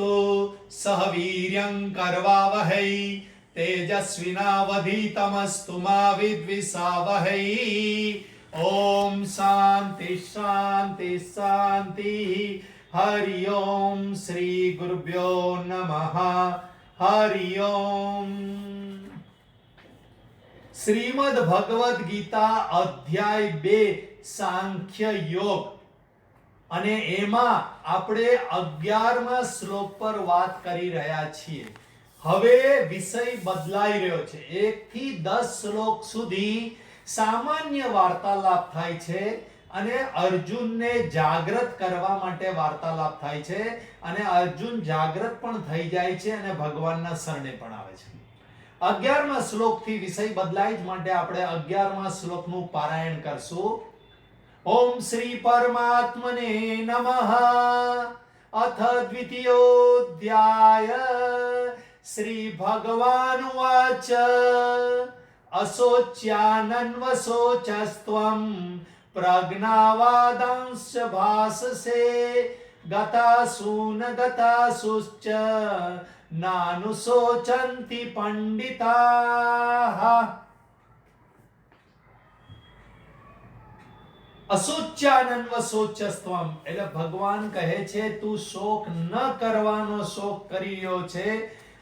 તત્તુ સહ વીર્યં કરવાવહૈ તેજસ્વિનાવધીતમસ્તુ મા વિદ્વિષાવહૈ ઓમ શાંતિ શાંતિ શાંતિ હરિ ઓમ શ્રી ગુરુભ્યો નમઃ હરિ ઓમ શ્રીમદ ભગવદ ગીતા અધ્યાય બે સાંખ્ય યોગ અને એમાં આપણે અગિયારમા શ્લોક પર વાત કરી રહ્યા છીએ. હવે વિષય બદલાઈ રહ્યો છે. એક થી દસ શ્લોક સુધી સામાન્ય વાર્તાલાપ થાય છે અને અર્જુનને જાગૃત કરવા માટે વાર્તાલાપ થાય છે અને અર્જુન જાગૃત પણ થઈ જાય છે અને ભગવાનના શરણે પણ આવે છે. અગિયારમા શ્લોકથી વિષય બદલાય જ માટે આપણે અગિયારમા શ્લોકનું પારાયણ કરશું. ઓમ શ્રી પરમાત્મને નમઃ. અથ દ્વિતીયોધ્યાય. શ્રી ભગવાન વાચ અશોચ્યાનન્વશોચસ્ત્વમ પ્રજ્ઞાવાદાંશ ભાસસે. ગતાસૂન ગતાસુશ્ચ. નાનુશોચંતિ પંડિતાઃ. અશોચ્યાનન્વ સોચસ્તમ એટલે ભગવાન કહે છે, તું શોક ન કરવાનો શોક કરી રહ્યો છે.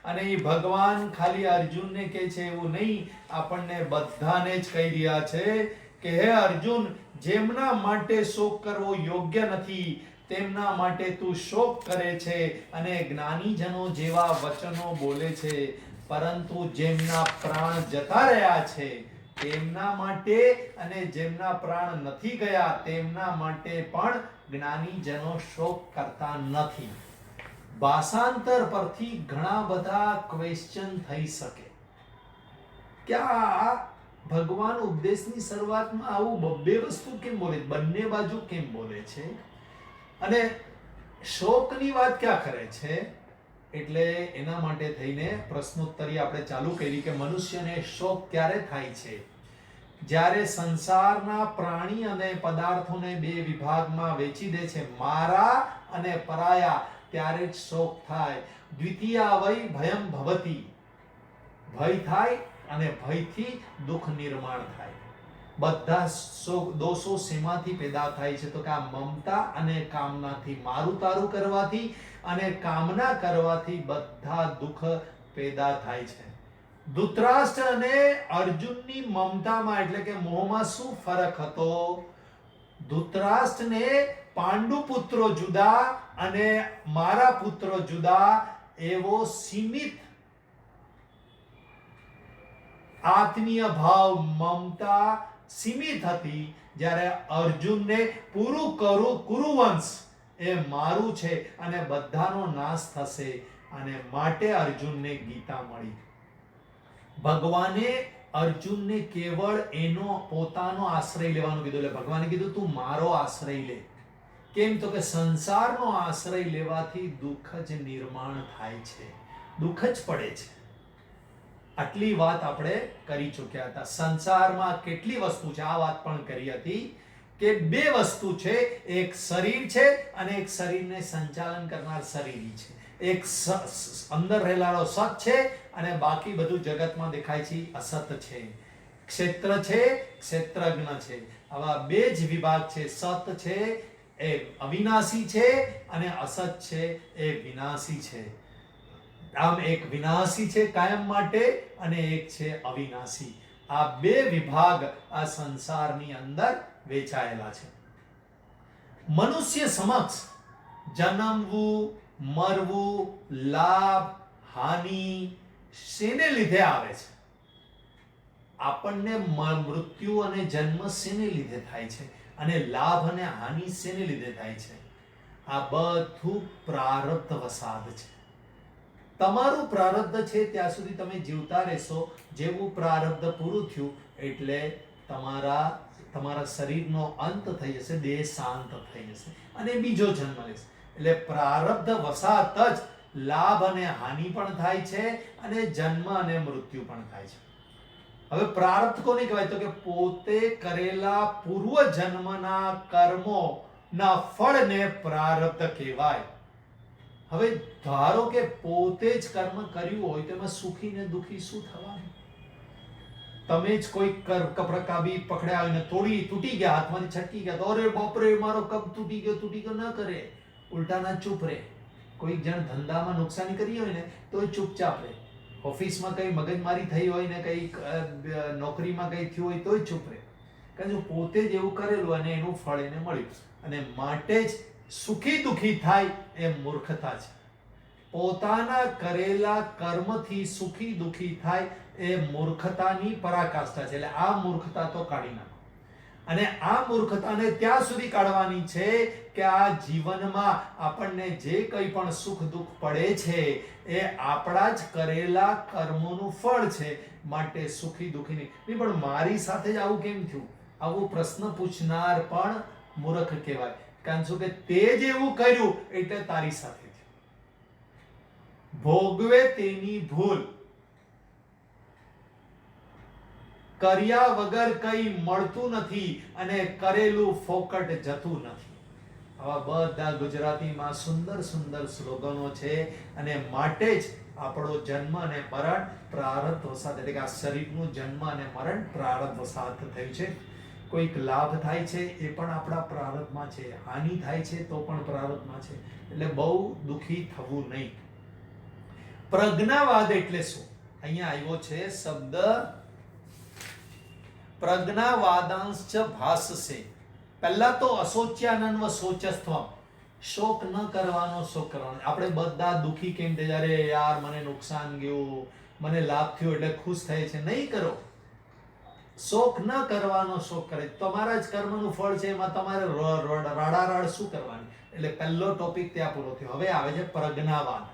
અને એ ભગવાન ખાલી અર્જુનને કહે છે એવું નહીં, આપણને બધાને જ કહી રહ્યા છે કે, હે અર્જુન, જેમના માટે શોક કરવો યોગ્ય નથી, તેમના માટે તું શોક કરે છે. અને જ્ઞાનીજનો જેવા વચનો બોલે છે, પરંતુ જેમના પ્રાણ જતા રહ્યા છે તેમના માટે અને જેમના પ્રાણ નથી ગયા, તેમના માટે પણ જ્ઞાનીજનો શોક કરતા નથી. ભાષાંતર પરથી ઘણા બધા ક્વેશ્ચન થઈ શકે. કે આ ભગવાન ઉપદેશની શરૂઆતમાં આવું બબ્બે વસ્તુ કેમ બોલે? બંને બાજુ કેમ બોલે છે? અને શોકની વાત ક્યાં કરે છે? એટલે એના માટે થઈને પ્રશ્નોત્તરી આપણે ચાલુ કરી કે મનુષ્યને શોક ક્યારે થાય છે? જ્યારે સંસારના પ્રાણી અને પદાર્થોને બે વિભાગમાં વેચી દે છે, મારા અને પરાયા, ત્યારે જ શોક થાય. દ્વિતીય વય ભયમ ભવતી. ભય થાય અને ભયથી દુઃખ નિર્માણ થાય. બધા દોષો શેમાંથી પેદા થાય છે? તો કે આ મમતા અને કામનાથી મારું તારું કરવાથી અને કામના કરવાથી બધા દુઃખ પેદા થાય છે. ધૃતરાષ્ટ્ર અને અર્જુનની મમતામાં એટલે કે મોહમાં શું ફરક હતો? ધૃતરાષ્ટ્રને પાંડુ પુત્રો જુદા અને મારા પુત્રો જુદા, એવો સીમિત આત્મીય ભાવ, મમતા સીમિત હતી. જ્યારે અર્જુનને પૂરું કરું કુરુવંશ એ મારું છે અને બધાનો નાશ થશે. અને માટે અર્જુનને ગીતા મળી. ભગવાને અર્જુનને કેવળ એનો પોતાનો આશ્રય લેવાનું કીધું. એટલે ભગવાને કીધું, તું મારો આશ્રય લે. કેમ? તો કે સંસારનો આશ્રય લેવાથી દુઃખ જ નિર્માણ થાય છે. દુઃખ જ પડે છે. આટલી વાત આપણે કરી ચૂક્યા હતા. સંસારમાં કેટલી વસ્તુ છે? આ વાત પણ કરી હતી કે બે વસ્તુ છે. એક શરીર છે અને એક શરીરને સંચાલન કરનાર શરીર છે. એક અંદર રહેલાળો સત છે અને બાકી બધું જગતમાં દેખાય છે, અસત છે. ક્ષેત્ર છે ક્ષેત્રજ્ઞ છે. આવા બે જ વિભાગ છે. સત છે, એ અવિનાશી છે અને અસત છે, એ વિનાશી છે. આમ એક વિનાશી છે કાયમ માટે અને એક છે અવિનાશી. આ બે વિભાગ આ સંસારની અંદર વેચાયેલા છે. મનુષ્ય સમક્ષ જન્મવું, મરવું, લાભ, હાનિ શેને લીધે આવે છે? આપણને મૃત્યુ અને જન્મ શેને લીધે થાય છે? અને લાભ અને હાનિ શેને લીધે થાય છે? આ બધું પ્રારબ્ધ વસાદ છે. તમારું પ્રારબ્ધ છે ત્યાં સુધી તમે જીવતા રહેશો. જેવું પ્રારબ્ધ પૂરું થયું, એટલે તમારા તમારા શરીરનો અંત થઈ જશે, દેહ શાંત થઈ જશે. અને બીજો જન્મ લેશે. એટલે પ્રારબ્ધ વસાત જ લાભ અને હાનિ પણ થાય છે અને જન્મ અને મૃત્યુ પણ થાય છે. હવે પ્રાર્થ કોને કહેવાય? તો કે પોતે કરેલા પૂર્વ જન્મના કર્મો ના ફળને પ્રારબ્ધ કહેવાય. હવે ધારો કે પોતે જ કર્મ કર્યું હોય તો એમાં સુખી ને દુખી શું થવાનું? તમે જ કોઈ કપડકાબી પકડ્યા હોય ને થોડી તૂટી ગયા, હાથમાંથી છટકી ગયા તો અરે બાપરે, મારો કપ તૂટી ગયો તૂટી ગયો, ન કરે. ઉલટાના ચૂપ રહે. કોઈ જણ ધંધામાં નુકસાની કરી હોય ને, તો ચૂપચાપ રહે. ઓફિસમાં કઈ મગજમારી થઈ હોય ને કઈ નોકરીમાં કંઈ થયું હોય, તોય ચૂપ રહે. કારણ કે પોતે જ એવું કરેલું અને એનું ફળ એને મળ્યું. અને માટે જ સુખી દુખી થાય એ મૂર્ખતા છે. પોતાના કરેલા કર્મથી સુખી દુખી થાય એ મૂર્ખતાની પરાકાષ્ઠા છે. એટલે આ મૂર્ખતા તો કાઢી નાખો. અને આ મૂર્ખતાને ત્યાં સુધી કાઢવાની છે કે આ જીવનમાં આપણને જે કંઈ પણ સુખ દુઃખ પડે છે, એ આપણા જ કરેલા કર્મોનું ફળ છે માટે સુખી દુઃખી નહીં, પણ મારી સાથે જ આવું કેમ થયું? આવો પ્રશ્ન પૂછનાર પણ મૂર્ખ કહેવાય. કારણ શું કે તે જ એવું કર્યું એટલે તારી સાથે ભોગવે તેની ભૂલ. કર્યા વગર કંઈ મળતું નથી અને કરેલું ફોકટ જતું નથી. આવા બધા ગુજરાતીમાં સુંદર સુંદર સ્લોગનો છે અને માટે જ આપણો જન્મ અને મરણ પ્રારબ્ધ વસાત એટલે કે આ શરીરનું જન્મ અને મરણ પ્રારબ્ધ વસાત થયું છે. કોઈક લાભ થાય છે એ પણ આપણા પ્રારબ્ધમાં છે. હાનિ થાય છે તો પણ પ્રારબ્ધમાં છે. એટલે બહુ દુઃખી થવું નહીં. પ્રજ્ઞાવાદ એટલે શું? અહીંયા આવ્યો છે શબ્દ પ્રજ્ઞાવાદાંશ ભાસસે પહેલા તો અશોચ્યાનંદ શોચસ્ત્વમ શોક ન કરવાનો શોક કરવાનો આપણે બધા દુઃખી કેમ થઈ જ્યારે યાર, મને નુકસાન ગયું, મને લાભ થયો, એટલે ખુશ થાય છે. નહીં કરો. શોક ન કરવાનો શોક કરે તમારા જ કર્મનું ફળ છે, એમાં તમારે રાડારાડ શું કરવાની? એટલે પહેલો ટોપિક ત્યાં પૂરો થયો. હવે આવે છે પ્રજ્ઞાવાદ.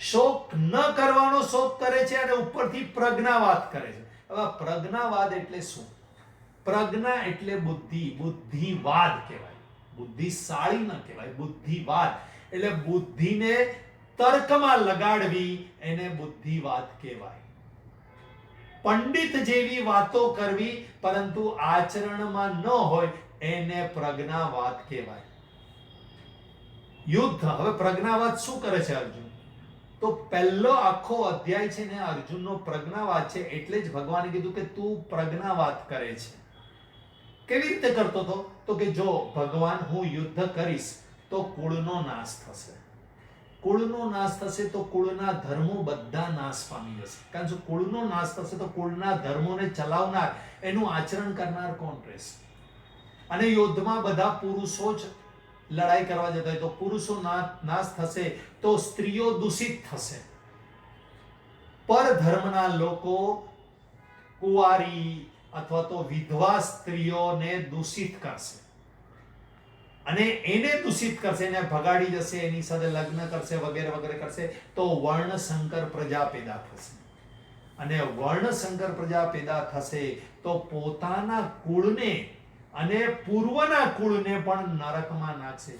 શોક ન કરવાનો શોક કરે છે અને ઉપરથી પ્રજ્ઞાવાદ કરે છે. હવે પ્રજ્ઞાવાદ એટલે શું? પ્રજ્ઞા એટલે બુદ્ધિ. બુદ્ધિવાદ કહેવાય. બુદ્ધિશાળી ન કહેવાય. બુદ્ધિવાદ. એટલે બુદ્ધિને તર્કમાં લગાડવી એને બુદ્ધિવાદ કહેવાય. પંડિત જેવી વાતો કરવી પરંતુ આચરણમાં ન હોય એને પ્રજ્ઞાવાદ કહેવાય. યુદ્ધ. હવે પ્રજ્ઞાવાદ શું કરે છે અર્જુન? તો પહેલો આખો અધ્યાય છે ને અર્જુનનો પ્રજ્ઞાવાદ છે, એટલે જ ભગવાને કીધું કે તું પ્રજ્ઞાવાદ કરે છે. કેવી રીતે કરતો હતો? તો કે જો ભગવાન હું યુદ્ધ કરીશ, તો કુળનો નાશ થશે. કુળનો નાશ થશે તો કુળના ધર્મો બધા નાશ પામી જશે. કારણ કે કુળનો નાશ થશે તો કુળના ધર્મોને ચલાવનાર, એનું આચરણ કરનાર કોણ રહેશે? અને યુદ્ધમાં બધા પુરુષો જ લડાઈ કરવા જતા હોય તો પુરુષો નાશ થશે તો સ્ત્રીઓ દૂષિત થશે. પર ધર્મના લોકો કુંવારી અથવા તો વિધવા સ્ત્રીઓને દૂષિત કરશે. અને એને દૂષિત કરશે, એને ભગાડી જશે, એની સાથે લગ્ન કરશે, વગેરે વગેરે કરશે, તો વર્ણ સંકર પ્રજા પેદા થશે. અને વર્ણ સંકર પ્રજા પેદા થશે તો પોતાના કુળને અને પૂર્વના કુળને પણ નરકમાં નાખશે.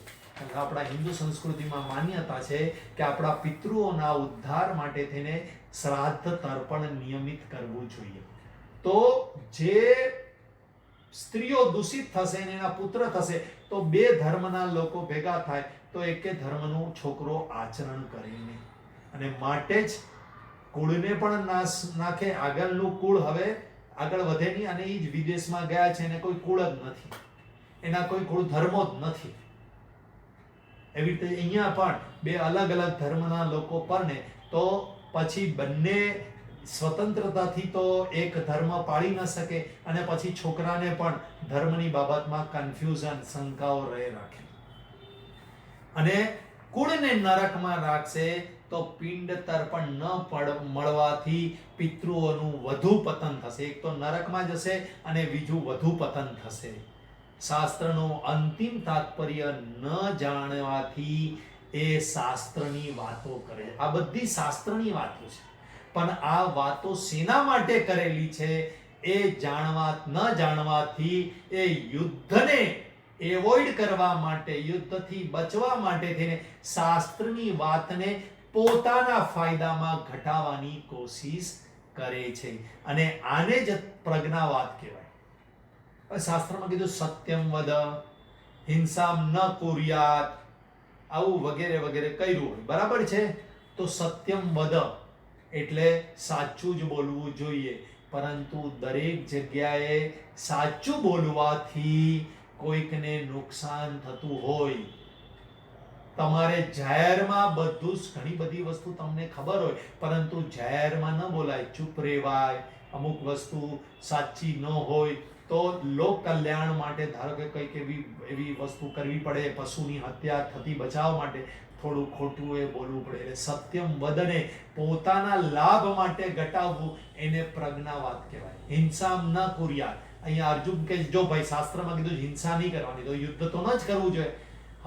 આપણા હિન્દુ સંસ્કૃતિમાં માન્યતા છે કે આપણા પિતૃઓના ઉદ્ધાર માટે થઈને શ્રાદ્ધ તર્પણ નિયમિત કરવું જોઈએ. તો જે સ્ત્રીઓ દૂષિત થશે અને એના પુત્ર થશે, તો બે ધર્મના લોકો ભેગા થાય, તો એકે ધર્મનું છોકરો આચરણ કરે નહીં અને માટે જ કુળને પણ નાશ, નાખે. આગળનું કુળ હવે આગળ વધે નહીં અને એ જ વિદેશમાં ગયા છે એને કોઈ કુળ જ નથી. એના કોઈ કુળ ધર્મો જ નથી. એવી રીતે અહીંયા પણ બે અલગ અલગ ધર્મના લોકો પરને તો પછી બંને સ્વતંત્રતાથી તો એક ધર્મ પાળી ન શકે અને પછી છોકરાને પણ ધર્મની બાબતમાં કન્ફ્યુઝન શંકાઓ રહે રાખે. અને કુળને નરકમાં રાખશે તો પિંડ તર્પણ ન મળવાથી પિતૃઓનું વધુ પતન થશે. એક તો નરકમાં જશે અને બીજું વધુ પતન થશે. શાસ્ત્રનું અંતિમ તાત્પર્ય ન જાણવાથી એ શાસ્ત્રની વાતો કરે. આ બધી શાસ્ત્રની વાતો છે. પણ આ વાતો શેના માટે કરેલી છે એ જાણવા ન જાણવાથી એ યુદ્ધને એવોઇડ કરવા માટે, યુદ્ધથી બચવા માટે થઈને શાસ્ત્રની વાતને પોતાના ફાયદામાં ઘટાવાની કોશિશ કરે છે. અને આને જ પ્રજ્ઞાવાદ કહેવાય. શાસ્ત્રમાં કીધું, સત્યમ વદ, હિંસામ ન કુર્યાત. આવું વગેરે વગેરે કર્યું હોય. બરાબર છે? તો સત્યમ વદ એટલે સાચું જ બોલવું જોઈએ. પરંતુ દરેક જગ્યાએ સાચું બોલવાથી કોઈકને નુકસાન થતું હોય. તમારે જાહેરમાં બધું જ ઘણી બધી વસ્તુ તમને ખબર હોય, પરંતુ જાહેરમાં ન બોલાય. ચૂપ રહેવાય, અમુક વસ્તુ સાચી ન હોય, તો લોક કલ્યાણ માટે ધારો કે કંઈક એવી એવી વસ્તુ કરવી પડે, પશુની હત્યા થતી બચાવ માટે થોડું ખોટું એ બોલવું પડે. એટલે સત્યમ વદને પોતાના લાભ માટે ઘટાવવું એને પ્રજ્ઞાવાદ કહેવાય. હિંસામ ન કુર્યા અહીંયા અર્જુન કે જો ભાઈ, શાસ્ત્રમાં કીધું હિંસા નહીં કરવાની, તો યુદ્ધ તો ન જ કરવું જોઈએ.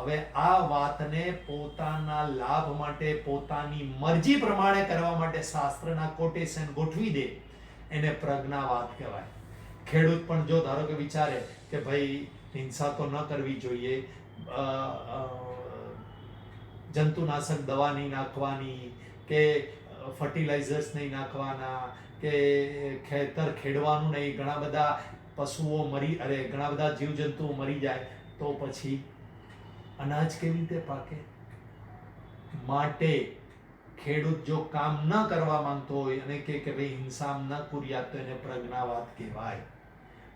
હવે આ વાતને પોતાના લાભ માટે, પોતાની મરજી પ્રમાણે કરવા માટે શાસ્ત્રના કોટેશન ગોઠવી દે. એને પ્રજ્ઞાવાદ કહેવાય. ખેડૂત પણ જો ધારો કે વિચારે કે ભાઈ, હિંસા તો ન કરવી જોઈએ જંતુનાશક દવા નહીં નાખવાની કે ફર્ટિલાઇઝર્સ નહીં નાખવાના કે ખેતર ખેડવાનું નહીં, ઘણા બધા પશુઓ મરી, અરે ઘણા બધા જીવજંતુઓ મરી જાય, તો પછી અનાજ કેવી રીતે પાકે? માટે ખેડૂત જો કામ ન કરવા માંગતો હોય અને કે કે ભાઈ, હિંસામ ન કુર્યા તો એને પ્રજ્ઞાવાદ કહેવાય.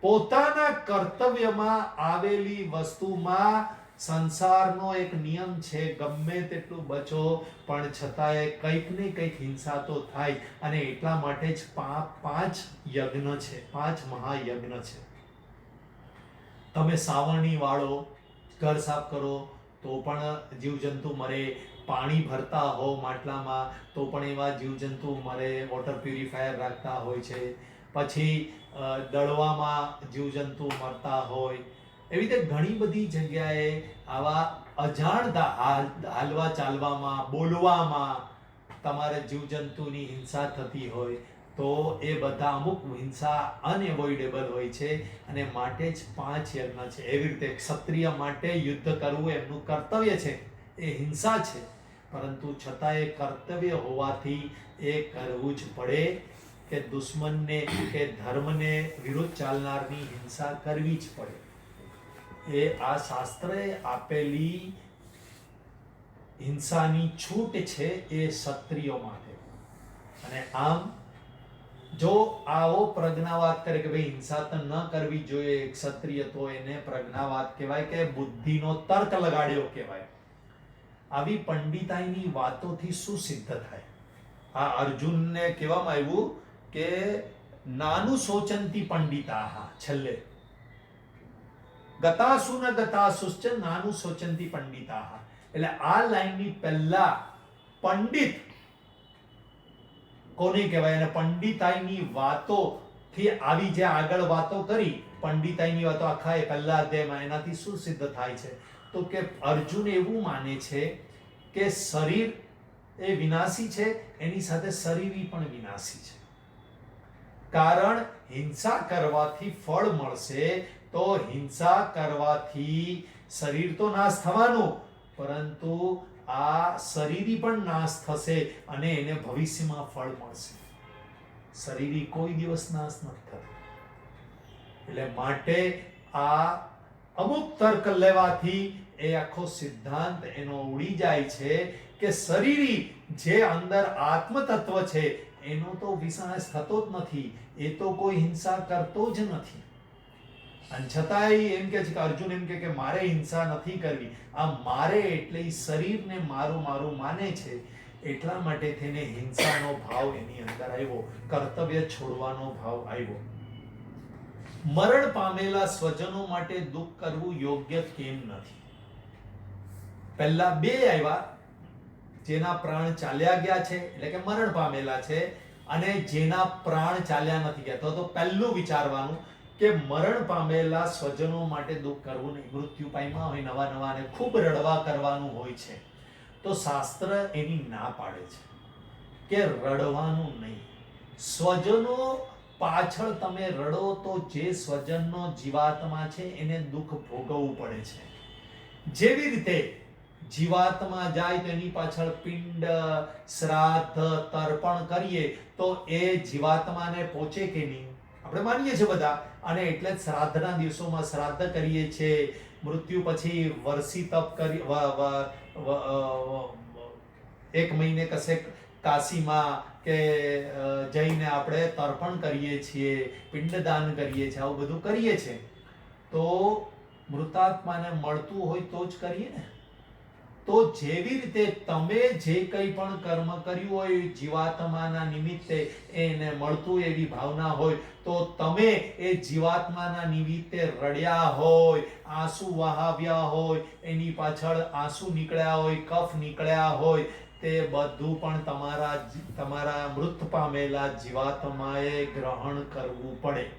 પોતાના કર્તવ્યમાં આવેલી વસ્તુમાં સંસારનો એક નિયમ છે, ગમે તેટલું બચો, પણ છતાંય કંઈક ને કંઈક હિંસા તો થાય અને એટલા માટે જ પાંચ યજ્ઞ છે, પાંચ મહાયજ્ઞ છે. તમે સાવરણી વાળો ઘર સાફ કરો તો પણ જીવજંતુ મરે, પાણી ભરતા હો માટલામાં, તો પણ એવા જીવજંતુ મરે વોટર પ્યુરિફાયર રાખતા હોય છે. પછી દળવામાં જીવજંતુ મરતા હોય. એવી રીતે ઘણી બધી જગ્યાએ આવા અજાણતા હાલ- હાલવા ચાલવામાં, બોલવામાં તમારે જીવજંતુની હિંસા થતી હોય. તો એ બધા અમુક હિંસા અનએવોઇડેબલ હોય છે અને માટે જ પાંચ યજ્ઞ છે. એવી રીતે ક્ષત્રિય માટે યુદ્ધ કરવું એમનું કર્તવ્ય છે. એ હિંસા છે. પરંતુ છતાં એ કર્તવ્ય હોવાથી એ કરવું જ પડે કે દુશ્મનને કે ધર્મને વિરુદ્ધ ચાલનારની હિંસા કરવી જ પડે. એ આ શાસ્ત્રએ આપેલી હિંસાની છૂટ છે એ ક્ષત્રિયો માટે. અને આમ જો આવો પ્રજ્ઞાવાદ કરે કે ભાઈ હિંસા ન કરવી જોઈએ ક્ષત્રિય તો એને પ્રજ્ઞાવાદ કહેવાય કે બુદ્ધિનો તર્ક લગાડ્યો કહેવાય. આવી પંડિતાઈની વાતોથી શું સિદ્ધ થાય? આ અર્જુનને કહેવામાં આવ્યું કે નાનું સોચંતી પંડિતા છેલ્લે. ગતાસુ ન ગતાસુશ્ચ નાનું સોચંતી પંડિતા એટલે આ લાઈનની પહેલા પંડિત કોને કહેવાય? અને પંડિતાઈની વાતો થી આવી જે આગળ વાતો કરી, પંડિતાઈની વાતો આખા એ પહેલા અધ્યાયમાં એનાથી શું સિદ્ધ થાય છે. તો કે અર્જુન એવું માને છે કે શરીર એ વિનાશી છે, એની સાથે શરીરી પણ વિનાશી છે. કારણ હિંસા કરવાથી ફળ મળશે, તો હિંસા કરવાથી શરીર તો નાશ થવાનું. પરંતુ આ શરીરી પણ નાશ થશે અને એને ભવિષ્યમાં ફળ મળશે. શરીરી કોઈ દિવસ નાશ નથી થતો. એટલે માટે આ અમુક તર્ક લેવાથી એ આખો સિદ્ધાંત એનો ઉડી જાય છે કે શરીરી જે અંદર આત્મતત્વ છે એનો તો વિનાશ થતો જ નથી. એ તો કોઈ હિંસા કરતો જ નથી. અને છતાંય એમ કે છે કે અર્જુન એમ કે મારે હિંસા નથી કરવી. આ મારે એટલે શરીરને મારું મારું માને છે. એટલા માટે થઈને હિંસાનો ભાવ એની અંદર આવ્યો. કર્તવ્ય છોડવાનો ભાવ આવ્યો. મરણ પામેલા સ્વજનો માટે દુઃખ કરવું યોગ્ય કેમ નથી? પહેલા બે આવ્યા, જેના પ્રાણ ચાલ્યા ગયા છે, એટલે કે મરણ પામેલા છે, અને જેના પ્રાણ ચાલ્યા નથી ગયા. તો પહેલું વિચારવાનું કે મરણ પામેલા સ્વજનો માટે દુઃખ કરવું નહીં. મૃત્યુ પામ્યા હોય, નવા નવા ને ખૂબ રડવા કરવાનું હોય છે. તો શાસ્ત્ર એની ના પાડે છે કે રડવાનું નહીં. સ્વજનો પાછળ તમે રડો તો જે સ્વજનનો જીવાત્મા છે એને દુઃખ ભોગવવું પડે છે. જેવી રીતે જીવાત્મા જાય તો એની પાછળ પિંડ, શ્રાદ્ધ, તર્પણ કરીએ તો એ જીવાત્માને પહોંચે કે નહીં? આપણે માનીએ છીએ બધા. અને એટલે જ શ્રાદ્ધના દિવસોમાં શ્રાદ્ધ કરીએ છીએ. મૃત્યુ પછી વર્ષી તપ કરી એક મહિને કશેક કાશીમાં કે જઈને આપણે તર્પણ કરીએ છીએ, પિંડદાન કરીએ છીએ, આવું બધું કરીએ છીએ. તો મૃતાત્માને મળતું હોય તો જ કરીએ ને. તો જેવી રીતે તમે જે કંઈ પણ કર્મ કર્યું હોય, જીવાત્માના નિમિત્તે એને મળતું એવી ભાવના હોય, તો તમે એ જીવાત્માના નિમિત્તે રડ્યા હોય, આંસુ વહાવ્યા હોય, એની પાછળ આંસુ નીકળ્યા હોય, કફ નીકળ્યા હોય, તે બધું પણ તમારા તમારા મૃત પામેલા જીવાત્માએ ગ્રહણ કરવું પડે.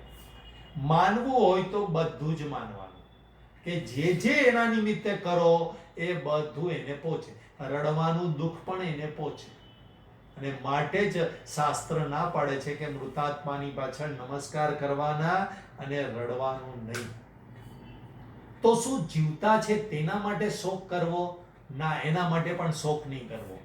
માનવું હોય તો બધું જ માનવાનું. કે જે જે એના નિમિત્તે કરો એ બધું એને પહોંચે રડવાનું દુઃખ પણ એને પહોંચે અને માટે જ શાસ્ત્ર ના પાડે છે કે મૃતાત્માની પાછળ નમસ્કાર કરવાના અને રડવાનું નહીં. તો શું જીવતા છે તેના માટે શોક કરવો? ના, એના માટે પણ શોક નહીં કરવો.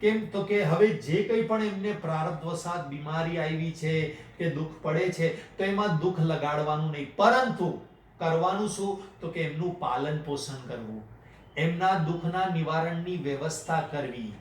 કેમ તો કે હવે જે કંઈ પણ એમને પ્રારબ્ધવશાત બીમારી આવી છે કે દુઃખ પડે છે, તો એમાં દુઃખ લગાડવાનું નહીં. પરંતુ કરવાનું શું? તો કે એમનું પાલન પોષણ કરવું. એમના દુઃખના નિવારણની વ્યવસ્થા કરવી.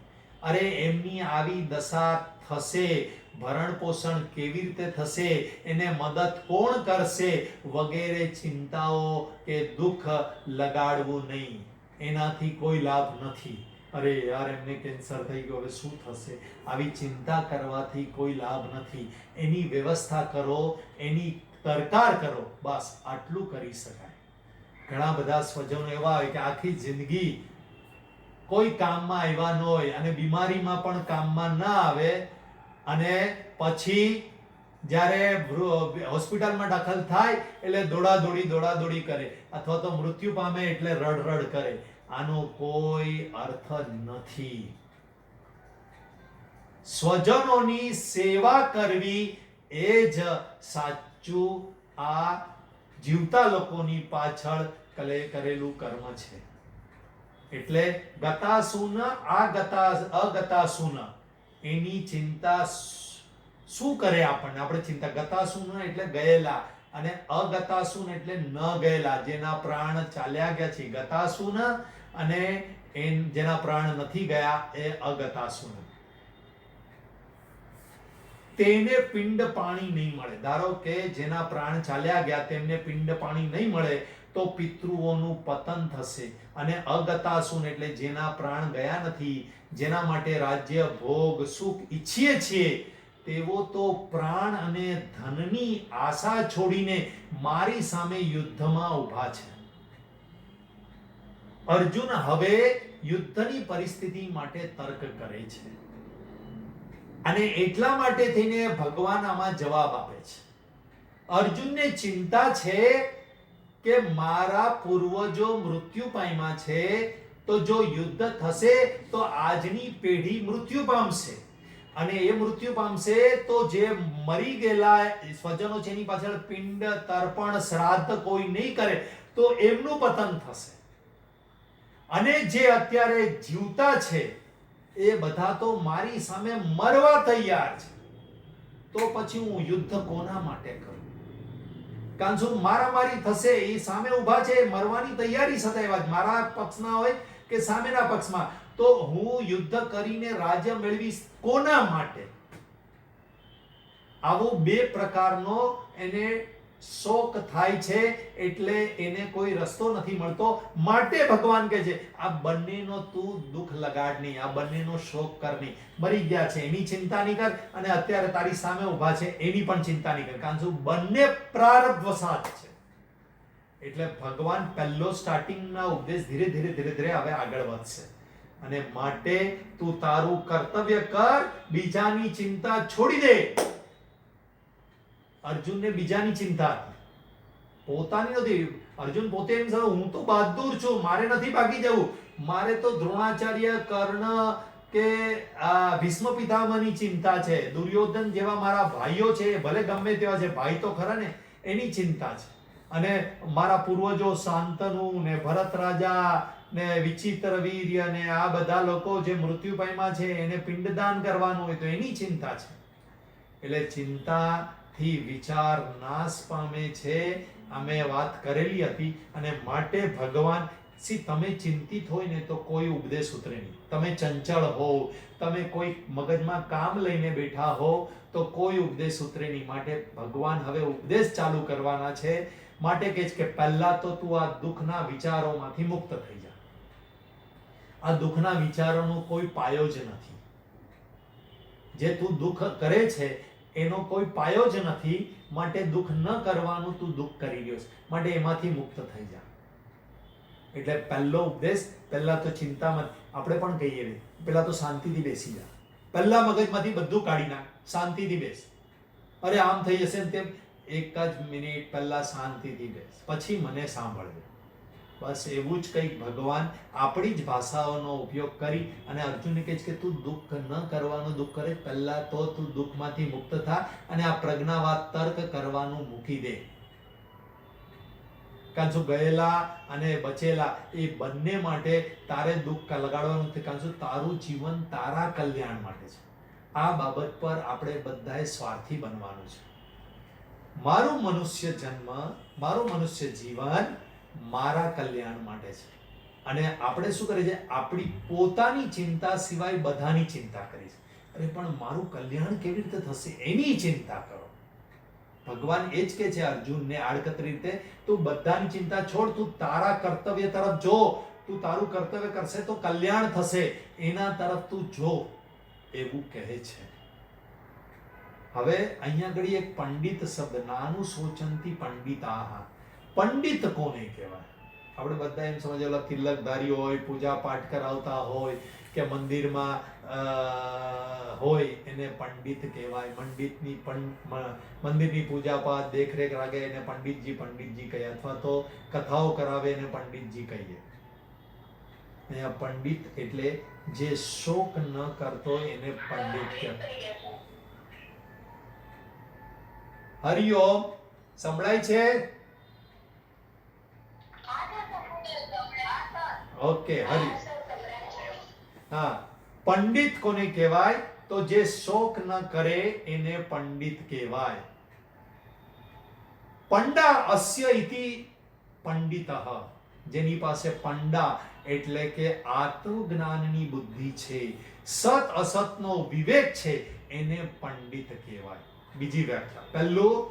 અરે, એમની આવી દશા થશે ભરણ પોષણ કેવી રીતે થશે, એને મદદ કોણ કરશે, વગેરે ચિંતાઓ કે દુઃખ લગાડવું નહીં. એનાથી કોઈ લાભ નથી. અરે યાર, એમને કેન્સર થઈ ગયો, હવે શું થશે? આવી ચિંતા કરવાથી કોઈ લાભ નથી. એની વ્યવસ્થા કરો, એની તરકાર કરો, બસ આટલું કરી શકાય. ઘણા બધા સ્વજનો એવા હોય કે આખી જિંદગી કોઈ કામમાં આવ્યા ન હોય અને બીમારીમાં પણ કામમાં ના આવે અને પછી જ્યારે હોસ્પિટલમાં દાખલ થાય એટલે દોડાદોડી દોડાદોડી કરે અથવા તો મૃત્યુ પામે એટલે રડ રડ કરે. આનો કોઈ અર્થ નથી. સ્વજનોની સેવા કરવી એ જ સાચું આ જીવતા લોકોની પાછળ કરેલું કર્મ છે. એટલે ગતાસુન, આ ગતા, અગતાસુન, એની ચિંતા શું કરે આપણને? આપણે ચિંતા, ગતાસુન એટલે ગયેલા અને અગતાસુન એટલે ન ગયેલા, જેના પ્રાણ ચાલ્યા ગયા છે. ગતાસુન અને એન, જેના પ્રાણ નથી ગયા, એ અગતાસુન. તેને પિંડ પાણી નહીં મળે. ધારો કે જેના પ્રાણ ચાલ્યા ગયા, તેમને પિંડ પાણી નહીં મળે તો પિતૃઓનું પતન થશે અને અગતાસુન એટલે જેના પ્રાણ ગયા નથી, જેના માટે રાજ્ય, ભોગ, સુખ ઈચ્છીએ છીએ તેવો તો પ્રાણ અને ધનની આશા છોડીને મારી સામે યુદ્ધમાં ઊભા છે. અર્જુન હવે યુદ્ધની પરિસ્થિતિ માટે તર્ક કરે છે અને એટલા માટે થઈને ભગવાન આમાં જવાબ આપે છે. અર્જુનને ચિંતા છે કે મારા પૂર્વજો મૃત્યુ પામ્યા છે, તો જો યુદ્ધ થશે, તો આજની પેઢી મૃત્યુ પામશે. અને એ મૃત્યુ પામશે, તો જે મરી ગયેલા સ્વજનો છે, એની પાછળ પિંડ, તર્પણ, શ્રાદ્ધ કોઈ નહીં કરે, તો એમનું પતન થશે. અને જે અત્યારે જીવતા છે, એ બધા તો મારી સામે મરવા તૈયાર છે. તો પછી હું યુદ્ધ કોના માટે કરું? શું મારામારી થશે, એ સામે ઊભા છે, મરવાની તૈયારી સતા જ મારા પક્ષના હોય કે સામેના પક્ષમાં? તો હું યુદ્ધ કરીને રાજ્ય મેળવીશ કોના માટે? આવો બે પ્રકારનો એને શોક થાય છે એટલે એને કોઈ રસ્તો નથી મળતો. માટે ભગવાન કહે છે, આ બંનેનો તું દુઃખ લગાડ નહીં, આ બંનેનો શોક કર નહીં. મરી ગયા છે, એની ચિંતા નહીં કર અને અત્યારે તારી સામે ઊભા છે, એની પણ ચિંતા નહીં કર. કારણ શું બંને પ્રારબ્ધ વસાત છે. એટલે ભગવાન પહેલો સ્ટાર્ટિંગના ઉપદેશ ધીરે ધીરે ધીરે ધીરે હવે આગળ વધશે. અને માટે તું તારું કર્તવ્ય કર, બીજાની ચિંતા છોડી દે. અર્જુનને બીજાની ચિંતા હતી. પોતાની નથી. અર્જુન પોતે એમ સમજે, હું તો બહાદુર છું મારે નથી ભાગી જવું. મારે તો દ્રોણાચાર્ય કર્ણ કે આ ભીષ્મ પિતામહની ચિંતા છે. દુર્યોધન જેવા મારા ભાઈઓ છે ભલે ગમે તેવા છે ભાઈ તો ખરા ને એની ચિંતા છે. અને મારા પૂર્વજો શાંતનુ ને ભરત રાજા ને વિચિત્ર વીર્ય ને આ બધા લોકો જે મૃત્યુ પામ્યા છે એને પિંડદાન કરવાનું હોય તો એની ચિંતા છે. એટલે ચિંતાથી વિચાર નાશ પામે છે અમે વાત કરેલી હતી અને માટે ભગવાન સી તમે ચિંતિત હોય ને તો કોઈ ઉપદેશ ઉતરે નહીં તમે ચંચળ હોવ તમે કોઈ મગજમાં કામ લઈને બેઠા હો તો કોઈ ઉપદેશ ઉતરે નહીં માટે ભગવાન હવે ઉપદેશ ચાલુ કરવાના છે માટે કહે કે પહેલા તો તું આ દુઃખના વિચારોમાંથી મુક્ત થઈ જા આ દુઃખના વિચારોનો કોઈ પાયો જ નથી જે તું દુઃખ કરે છે એનો કોઈ પાયો જ નથી માટે દુઃખ ન કરવાનું તું દુઃખ કરી ગયો માટે એમાંથી મુક્ત થઈ જા. એટલે પહેલો ઉપદેશ, પહેલા તો ચિંતામાં, આપણે પણ કહીએ પહેલા તો શાંતિથી બેસી જા. પહેલા મગજમાંથી બધું કાઢી નાખ, શાંતિથી બેસ. અરે આમ થઈ જશે ને તેમ, એક જ મિનિટ પહેલા શાંતિથી બેસ. પછી મને સાંભળજો. બસ એવું જ કંઈક ભગવાન આપણી જ ભાષાઓનો ઉપયોગ કરી અને અર્જુનને કહે છે કે તું દુઃખ ન કરવાનું, દુઃખ કરે પહેલાં તો તું દુઃખમાંથી મુક્ત થા અને આ પ્રજ્ઞાવાદ તર્ક કરવાનું મૂકી દે. શું ગયેલા અને બચેલા એ બંને માટે તારે દુઃખ લગાડવાનું નથી શું તારું જીવન તારા કલ્યાણ માટે છે. આ બાબત પર આપણે બધાએ સ્વાર્થી બનવાનું છે. મારું મનુષ્ય જન્મ, મારું મનુષ્ય જીવન મારા કલ્યાણ માટે છે. અને આપણે શું કરીએ છીએ? આપણી પોતાની ચિંતા સિવાય બધાની ચિંતા કરી છે અરે, પણ મારું કલ્યાણ કેવી રીતે થશે? એની ચિંતા કરો. ભગવાન એ જ કે છે અર્જુનને આડકતરી રીતે, તું બધાની ચિંતા છોડ, તું તારા કર્તવ્ય તરફ જો. તું તારું કર્તવ્ય કરશે તો કલ્યાણ થશે. એના તરફ તું જો. એવું કહે છે. હવે અહીંયા આગળ એક પંડિત શબ્દ, નાનું સોચંતી પંડિતાહ. પંડિત કોને કહેવાય? આપણે બધા એમ સમજેલા તિલકધારી હોય, પૂજા પાઠ કરાવતા હોય કે મંદિરમાં હોય એને પંડિત કહેવાય. પંડિતની મંદિરની પૂજા પાઠ, દેખરેખ રાખે એને પંડિતજી પંડિતજી કહીએ અથવા તો કથાઓ કરાવે એને પંડિતજી કહીએ. અહીંયા પંડિત એટલે જે શોક ન કરતો એને પંડિત કહેવાય હરિઓમ સંભળાય છે? ઓકે હરી હા પંડિત કોને કહેવાય તો જે શોક ન કરે એને પંડિત કહેવાય પંડા અસ્ય ઇતિ પંડિત જેની પાસે પંડા એટલે કે આત્મજ્ઞાનની બુદ્ધિ છે સત અસતનો વિવેક છે એને પંડિત કહેવાય બીજી વ્યાખ્યા પહેલું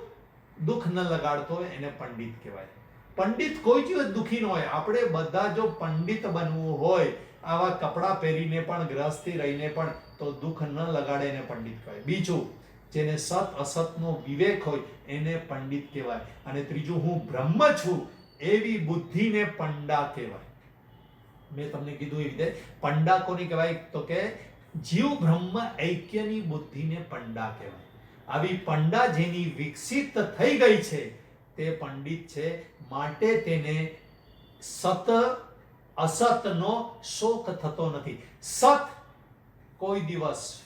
દુઃખ ન લગાડતો એને પંડિત કહેવાય પંડિત કોઈ દિવસ દુઃખી ન હોય. આપણે બધા જો પંડિત બનવું હોય, આવા કપડાં પહેરીને પણ, ગ્રહસ્થી રહીને પણ, તો દુઃખ ન લગાડે એને પંડિત કહેવાય. બીજું, જેને સત અસતનો વિવેક હોય, એને પંડિત કહેવાય. અને ત્રીજું, હું બ્રહ્મ છું, એવી બુદ્ધિને પંડા કહેવાય. મેં તમને કીધું એ રીતે, પંડા કોની કહેવાય? તો કે જીવ બ્રહ્મ ઐક્યની બુદ્ધિને પંડા કહેવાય. આવી પંડા જેની વિકસિત થઈ ગઈ છે તે પંડિત છે. માટે તેને સત, અસતનો શોક થતો નથી. સત કોઈ દિવસ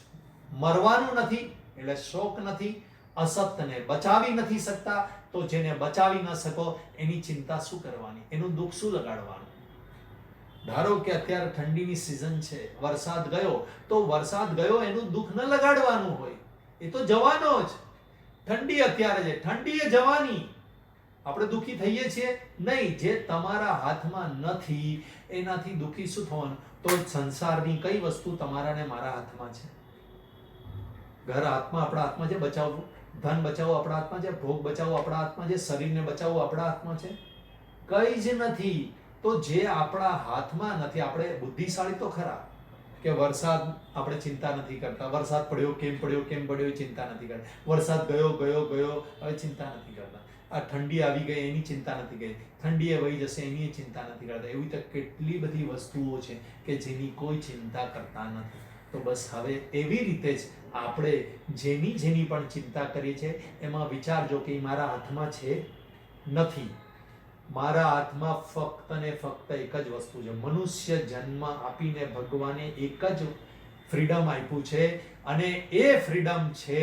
મરવાનું નથી, એટલે શોક નથી. અસતને બચાવી નથી શકતા. તો જેને બચાવી ન શકો, એની ચિંતા શું કરવાની? એનું દુઃખ શું લગાડવાનું? ધારો કે અત્યારે ઠંડીની સિઝન છે, વરસાદ ગયો, તો વરસાદ ગયો, એનું દુઃખ ન લગાડવાનું હોય. એ તો જવાનો જ. ઠંડી અત્યારે છે. ઠંડી એ જવાની. આપણે દુઃખી થઈએ છીએ? નહીં, જે તમારા હાથમાં નથી, એનાથી દુઃખી શું થવાનું? તો સંસારની કઈ વસ્તુ તમારા ને મારા હાથમાં છે? ઘર હાથમાં આપણા હાથમાં છે? બચાવવું ધન બચાવવું આપણા હાથમાં છે? ભોગ બચાવવું આપણા હાથમાં છે? શરીરને બચાવવું આપણા હાથમાં છે? કઈ જ નથી. તો જે આપણા હાથમાં નથી, આપણે બુદ્ધિશાળી તો ખરા. કે વરસાદ આપણે ચિંતા નથી કરતા. વરસાદ પડ્યો, કેમ પડ્યો કેમ પડ્યો એ ચિંતા નથી કરતા. વરસાદ ગયો ગયો ગયો, હવે ચિંતા નથી કરતા. આ ઠંડી આવી ગઈ, એની ચિંતા નથી ગઈ. ઠંડી એ વહી જશે, એની ચિંતા નથી કરતા. એવી તો કેટલી બધી વસ્તુઓ છે કે જેની કોઈ ચિંતા કરતા નથી. તો બસ હવે એવી રીતે જ આપણે જેની જેની પણ ચિંતા કરીએ છીએ, એમાં વિચારજો કે મારા હાથમાં છે નથી. મારા હાથમાં ફક્ત ને ફક્ત એક જ વસ્તુ છે. મનુષ્ય જન્મ આપીને ભગવાને એક જ ફ્રીડમ આપ્યું છે અને એ ફ્રીડમ છે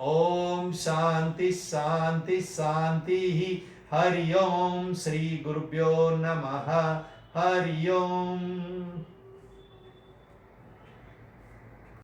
ઓમ શાંતિ શાંતિ શાંતિ હરિ ઓમ શ્રી ગુરુભ્યો નમઃ હરિ ઓમ